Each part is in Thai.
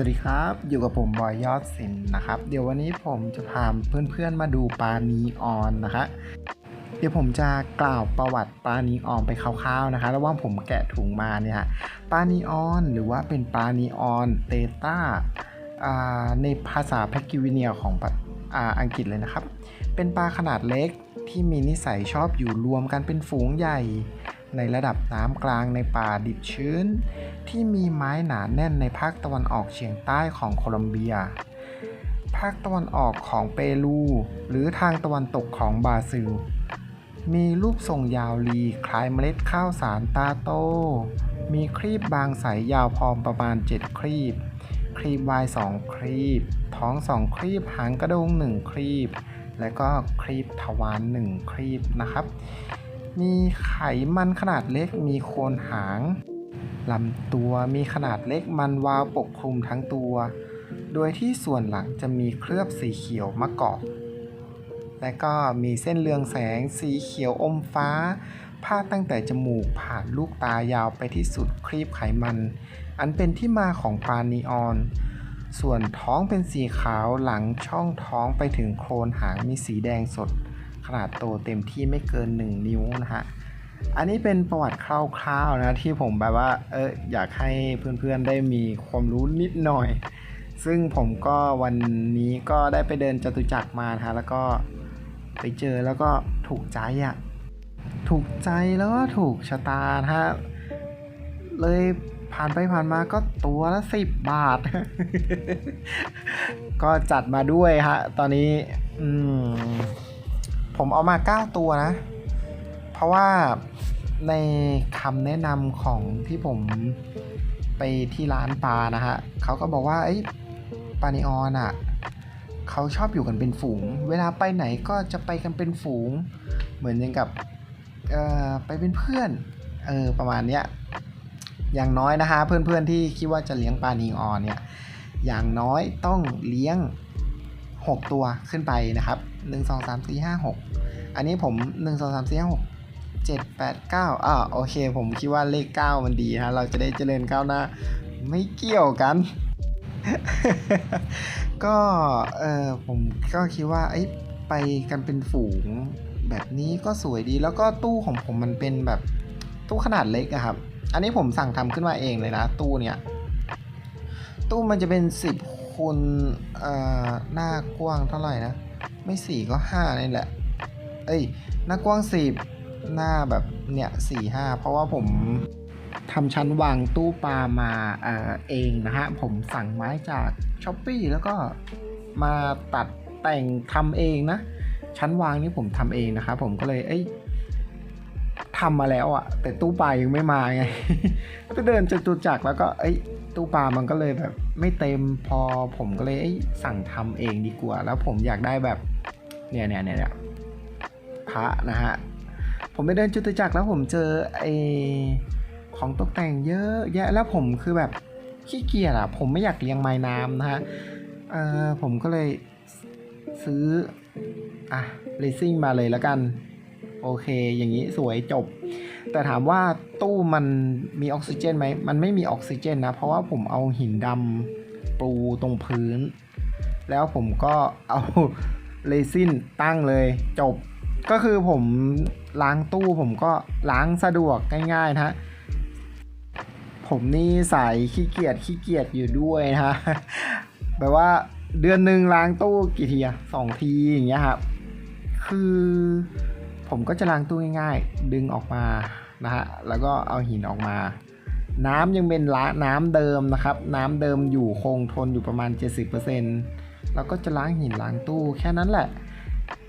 สวัสดีครับ อยู่กับผมบอยยอดสินนะครับ เดี๋ยววันนี้ผมจะพาเพื่อนๆมาดูปลานีออนนะคะ เดี๋ยวผมจะกล่าวประวัติปลานีออนไปคร่าวๆนะคะ ระหว่างผมแกะถุงมาเนี่ยปลานีออนหรือว่าเป็นปลานีออนเตต้าในภาษาแพคกิวิเนียของออังกฤษเลยนะครับ เป็นปลาขนาดเล็กที่มีนิสัยชอบอยู่รวมกันเป็นฝูงใหญ่ ในระดับน้ำกลางในป่าดิบชื้น ที่มีไม้หนาแน่นในภาคตะวันออกเฉียงใต้ของโคลอมเบีย ภาคตะวันออกของเปรู หรือทางตะวันตกของบราซิล มีรูปทรงยาวรีคล้ายเมล็ดข้าวสารตาโต มีครีบบางสายยาวพอมประมาณ 7 ครีบ ครีบวาย 2 ครีบ ท้อง 2 ครีบ หางกระดง 1 ครีบ และก็ครีบทวาร 1 ครีบนะครับ มีไขมันขนาดเล็ก มีโคนหางลำตัวมีขนาดเล็กมันวาวปกคลุมทั้งตัว โดยที่ส่วนหลังจะมีเคลือบสีเขียวมะกอกและก็มีเส้นเรืองแสงสีเขียวอมฟ้า พาดตั้งแต่จมูกผ่านลูกตายาวไปที่สุดครีบไขมัน อันเป็นที่มาของปลานีออน ส่วนท้องเป็นสีขาวหลังช่องท้องไปถึงโคลนหางมีสีแดงสด ขนาดโตเต็มที่ไม่เกิน 1 นิ้วนะฮะ อันนี้เป็นประวัติคร่าวๆนะที่ผมแบบว่าเอออยากให้เพื่อนๆได้มีความรู้นิดหน่อย ซึ่งผมก็วันนี้ก็ได้ไปเดินจตุจักรมานะฮะแล้วก็ไปเจอแล้วก็ถูกใจอะ่ะถูกใจแล้วก็ถูกชะตานะฮะเลยผ่านไปผ่านมาก็ตัวละสิบบาท ก็จัดมาด้วยฮะ ตอนนี้ อืม ผมเอามาเก้าตัวนะ เพราะว่าในคำแนะนำของที่ผมไปที่ร้านปลานะฮะเขาก็บอกว่าไอ้ปลานิออนอะเขาชอบอยู่กันเป็นฝูง เวลาไปไหนก็จะไปกันเป็นฝูง เหมือนอย่างกับไปเป็นเพื่อนเออประมาณเนี้ยอย่างน้อยนะฮะเพื่อนๆที่คิดว่าจะเลี้ยงปลานิออนเนี่ยอย่างน้อยต้องเลี้ยง 6 ตัวขึ้นไปนะครับ 1 2 3 4 5 6 อันนี้ผม1 2 3 4 5 6 7 8 9อ่าโอเค ผมคิดว่าเลข9มันดีฮะ เราจะได้เจริญก้าวหน้า ไม่เกี่ยวกัน ก็เออผมก็คิดว่าไอ้ไปกันเป็นฝูงแบบนี้ก็สวยดี แล้วก็ตู้ของผมมันเป็นแบบตู้ขนาดเล็กอะครับ อันนี้ผมสั่งทำขึ้นมาเองเลยนะ ตู้เนี่ย ตู้มันจะเป็น 10คูณเอ่อหน้ากว้างเท่าไหร่นะ ไม่สี่ก็ห้านี่แหละ เอ้ยหน้ากว้างสิบหน้าแบบเนี่ยสี่ห้าเพราะว่าผมทำชั้นวางตู้ปลามาเออเองนะฮะ ผมสั่งไม้จากช้อปปีแล้วก็มาตัดแต่งทำเองนะ ชั้นวางนี่ผมทำเองนะครับผมก็เลยเอ้ยทำมาแล้วอะแต่ตู้ปลายังไม่มาไงไปเดินจตุจักรแล้วก็เอ้ยตู้ปลามันก็เลยแบบไม่เต็มพอผมก็เลยเอ้ยสั่งทำเองดีกว่า แล้วผมอยากได้แบบเนี่ยเนี่ยเนี่ย พระนะฮะ ผมไปเดินจตุจักรแล้วผมเจอไอของตกแต่งเยอะแยะแล้วผมคือแบบขี้เกียจอะผมไม่อยากเลี้ยงไม้น้ำนะฮะเออผมก็เลยซื้อ อะเลซิ่งมาเลยแล้วกัน โอเค อย่างนี้สวยจบ แต่ถามว่าตู้มันมีออกซิเจนไหม มันไม่มีออกซิเจนนะ เพราะว่าผมเอาหินดำปูตรงพื้น แล้วผมก็เอาเรซินตั้งเลยจบ ก็คือผมล้างตู้ผมก็ล้างสะดวกง่ายๆนะฮะผมนี่สายขี้เกียจขี้เกียจอยู่ด้วยนะฮะแบบว่าเดือนหนึ่งล้างตู้กี่ทีอะสองทีอย่างเงี้ยครับคือผมก็จะล้างตู้ง่ายๆ ดึงออกมานะฮะแล้วก็เอาหินออกมา น้ำยังเป็นล้าน้ำเดิมนะครับ น้ำเดิมอยู่คงทนอยู่ประมาณ 70%แล้วก็จะล้างหินล้างตู้แค่นั้นแหละ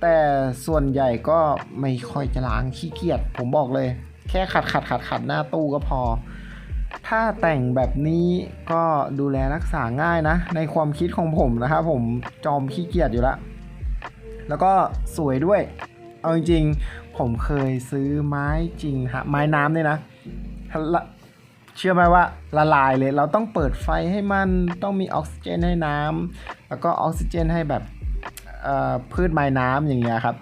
แต่ส่วนใหญ่ก็ไม่ค่อยจะล้างขี้เกียจผมบอกเลย แค่ขัดขัดขัดขัดหน้าตู้ก็พอ ถ้าแต่งแบบนี้ก็ดูแลรักษาง่ายนะ ในความคิดของผมนะครับผมจอมขี้เกียจอยู่ล้วแล้วก็สวยด้วย เอาจริงๆ ผมเคยซื้อไม้จริงฮะไม้น้ำเนี่ยนะเชื่อไหมว่าละลายเลย เราต้องเปิดไฟให้มันต้องมีออกซิเจนให้น้ำแล้วก็ออกซิเจนให้แบบ พืชไม้น้ำอย่างเงี้ยครับ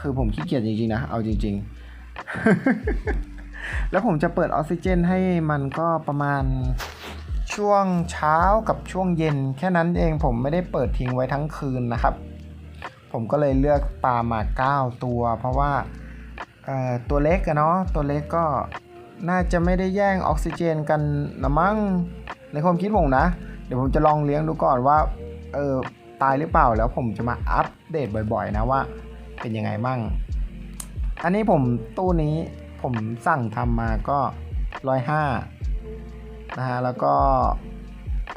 คือผมขี้เกียจจริงๆนะเอาจริง ๆ แล้วผมจะเปิดออกซิเจนให้มันก็ประมาณช่วงเช้ากับช่วงเย็น แค่นั้นเองผมไม่ได้เปิดทิ้งไว้ทั้งคืนนะครับ ผมก็เลยเลือกปลามา 9 ตัว เพราะว่าตัวเล็กอะเนาะตัวเล็กก็น่าจะไม่ได้แย่งออกซิเจนกันนะมั้งในความคิดผมนะ เดี๋ยวผมจะลองเลี้ยงดูก่อนว่าเออ ตายหรือเปล่าแล้วผมจะมาอัปเดตบ่อยๆ นะว่าเป็นยังไงบ้าง อันนี้ผมตู้นี้ผมสั่งทำมาก็ร้อยห้านะฮะ แล้วก็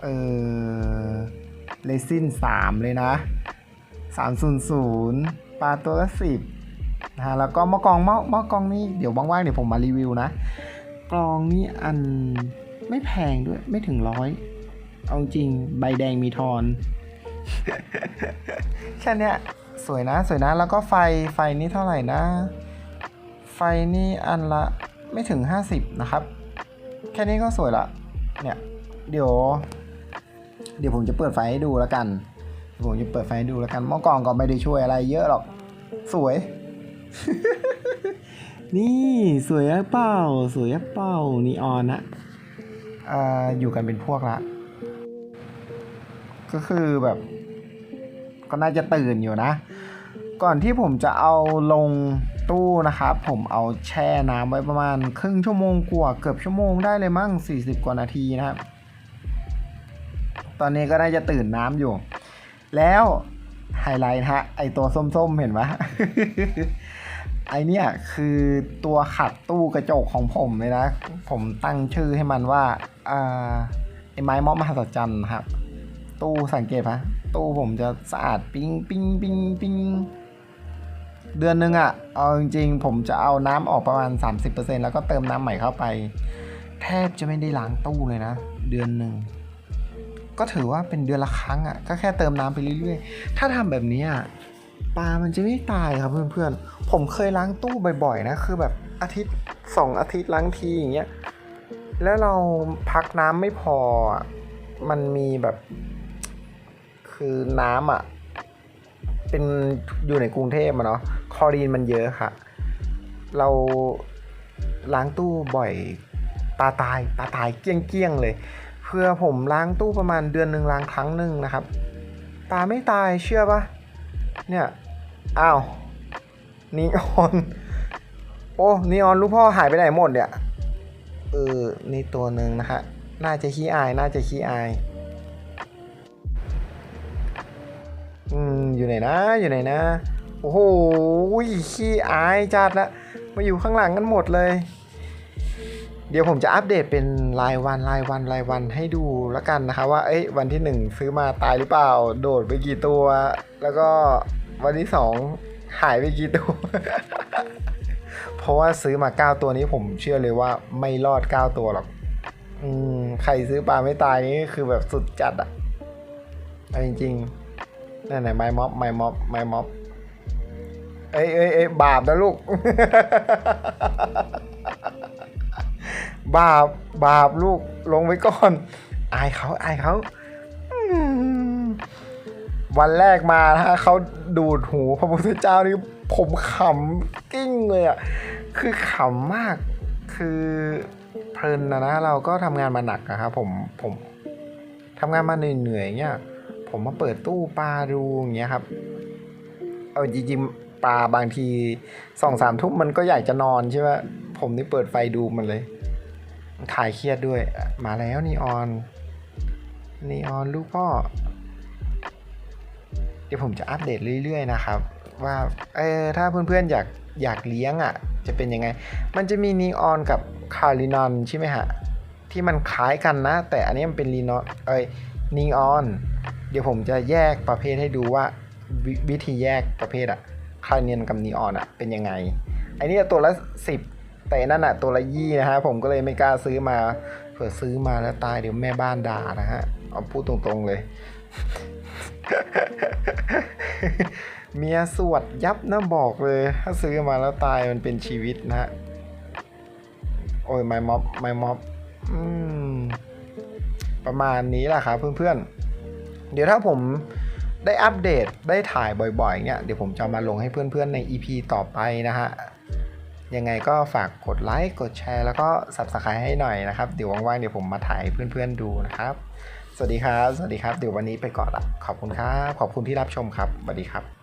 เออเลซินสามเลยนะสามศูนย์ศูนย์ปลาตัวละสิบนะฮะ แล้วก็มอกองม้อมอกองนี่เดี๋ยวว่างๆเดี๋ยวผมมารีวิวนะ กลองนี่อันไม่แพงด้วยไม่ถึงร้อย เอาจริงใบแดงมีทอน แค่เนี้ยสวยนะ สวยนะ แล้วก็ไฟไฟนี่เท่าไหร่นะ ไฟนี่อันละไม่ถึง 50 นะครับ แค่นี้ก็สวยละเนี่ยเดี๋ยว เดี๋ยวผมจะเปิดไฟให้ดูแล้วกันผมจะเปิดไฟให้ดูแล้วกันหม้อกล่องก็ไม่ได้ช่วยอะไรเยอะหรอก สวย นี่สวยอะเปล่าสวยอะเปล่านีออนนะอ่าอยู่กันเป็นพวกละ ก็คือแบบ ก็น่าจะตื่นอยู่นะ ก่อนที่ผมจะเอาลงตู้นะครับผมเอาแช่น้ำไว้ประมาณครึ่งชั่วโมงกว่าเกือบชั่วโมงได้เลยมั้ง40 กว่านาทีนะครับ ตอนนี้ก็น่าจะตื่นน้ำอยู่ แล้วไฮไลท์นะฮะไอตัวส้มๆเห็นไหมไอเนี่ยคือตัวขัดตู้กระจกของผมเลยนะ ผมตั้งชื่อให้มันว่าอ่าไอไม้ม็อบมหัศจรรย์ครับ ตู้สังเกตปะ ตู้ผมจะสะอาดปิ้งปิ้งปิ้งปิ้งเดือนหนึงอะ่ะ เอาจริงๆ ผมจะเอาน้ำออกประมาณ 30%แล้วก็เติมน้ำใหม่เข้าไป แทบจะไม่ได้ล้างตู้เลยนะ เดือนหนึ่ง ก็ถือว่าเป็นเดือนละครั้งอะ่ะ ก็แค่เติมน้ำไปเรื่อยๆ ถ้าทำแบบนี้อะปลามันจะไม่ตายครับเพื่อนๆ ผมเคยล้างตู้บ่อยๆนะ คือแบบอาทิตย์สองอาทิตย์ล้างทีอย่างเงี้ย แล้วเราพักน้ำไม่พอ มันมีแบบ คือน้ำอะ เป็นอยู่ในกรุงเทพอะเนาะคลอรีนมันเยอะค่ะ เราล้างตู้บ่อยปลาตายปลาตายเกี้ยงเกี้ยงๆเลย เพื่อผมล้างตู้ประมาณเดือนหนึ่งล้างครั้งหนึ่งนะครับปลาไม่ตายเชื่อปะเนี่ยอ้าวนีออนโอ้นีออนลูกพ่อหายไปไหนหมดเนี่ยเออนี่ตัวหนึ่งนะฮะน่าจะขี้อาย น่าจะขี้อาย อยู่ไหนนะอยู่ไหนนะ โอ้โหขี้อายจัดละมาอยู่ข้างหลังกันหมดเลย เดี๋ยวผมจะอัปเดตเป็นรายวันรายวันรายวันให้ดูแล้วกันนะคะว่าเอ้ยวันที่หนึ่งซื้อมาตายหรือเปล่า โดดไปกี่ตัว แล้วก็วันที่สองหายไปกี่ตัว เพราะว่าซื้อมา 9 ตัวนี้ผมเชื่อเลยว่าไม่รอด 9 ตัวหรอกอืมใครซื้อปลาไม่ตายนี่คือแบบสุดจัดอะเอาจริงๆ นั่นไหนไม้ม็อบไม้ม็อบไม้ม็อบเอ้ยเอ้ยเอ้ยบาปนะลูก บาป บาปลูกลงไว้ก่อน อายเขาอายเขา วันแรกมานะฮะเขาดูดหูพระพุทธเจ้านี่ผมขำกิ้งเลยอะ คือขำมาก คือเพลินนะนะ เราก็ทำงานมาหนักอะครับผม ผมทำงานมาเหนื่อยๆเงี้ย ผมมาเปิดตู้ปลาดูอย่างเงี้ยครับ เอาจริงๆปลาบางทีสองสามทุ่มมันก็อยากจะนอนใช่ไหมผมนี่เปิดไฟดูมันเลยขายเครียดด้วย มาแล้วนีออนนีออนลูกพ่อ เดี๋ยวผมจะอัปเดตเรื่อยๆนะครับ ว่าเออถ้าเพื่อนๆอยากอยากเลี้ยงอะ จะเป็นยังไง มันจะมีนีออนกับคารินอนใช่ไหมฮะที่มันคล้ายกันนะ แต่อันนี้มันเป็นลีนอนเอ้ยนีออน เดี๋ยวผมจะแยกประเภทให้ดูว่าววิธีแยกประเภทอะคาเนียนกับนีออนอะเป็นยังไงไอ้นี่ตัวละสิบแต่นั่นอะตัวละยี่นะฮะผมก็เลยไม่กล้าซื้อมาเผื่อซื้อมาแล้วตายเดี๋ยวแม่บ้านด่านะฮะเอาพูดตรงๆเลย เมียสวดยับนะบอกเลย ถ้าซื้อมาแล้วตายมันเป็นชีวิตนะฮะโอ้ยไม่ม็อบไม่ม็อบอืมประมาณนี้แหละครับเพื่อนๆ เดี๋ยวถ้าผมได้อัปเดตได้ถ่ายบ่อยๆเนี่ยเดี๋ยวผมจะมาลงให้เพื่อนๆใน EP ต่อไปนะฮะยังไงก็ฝากกดไลค์กดแชร์แล้วก็ subscribe ให้หน่อยนะครับ เดี๋ยวว่างๆเดี๋ยวผมมาถ่ายเพื่อนๆดูนะครับ สวัสดีครับ สวัสดีครับ เดี๋ยววันนี้ไปก่อนละขอบคุณครับ ขอบคุณที่รับชมครับสวัสดีครับ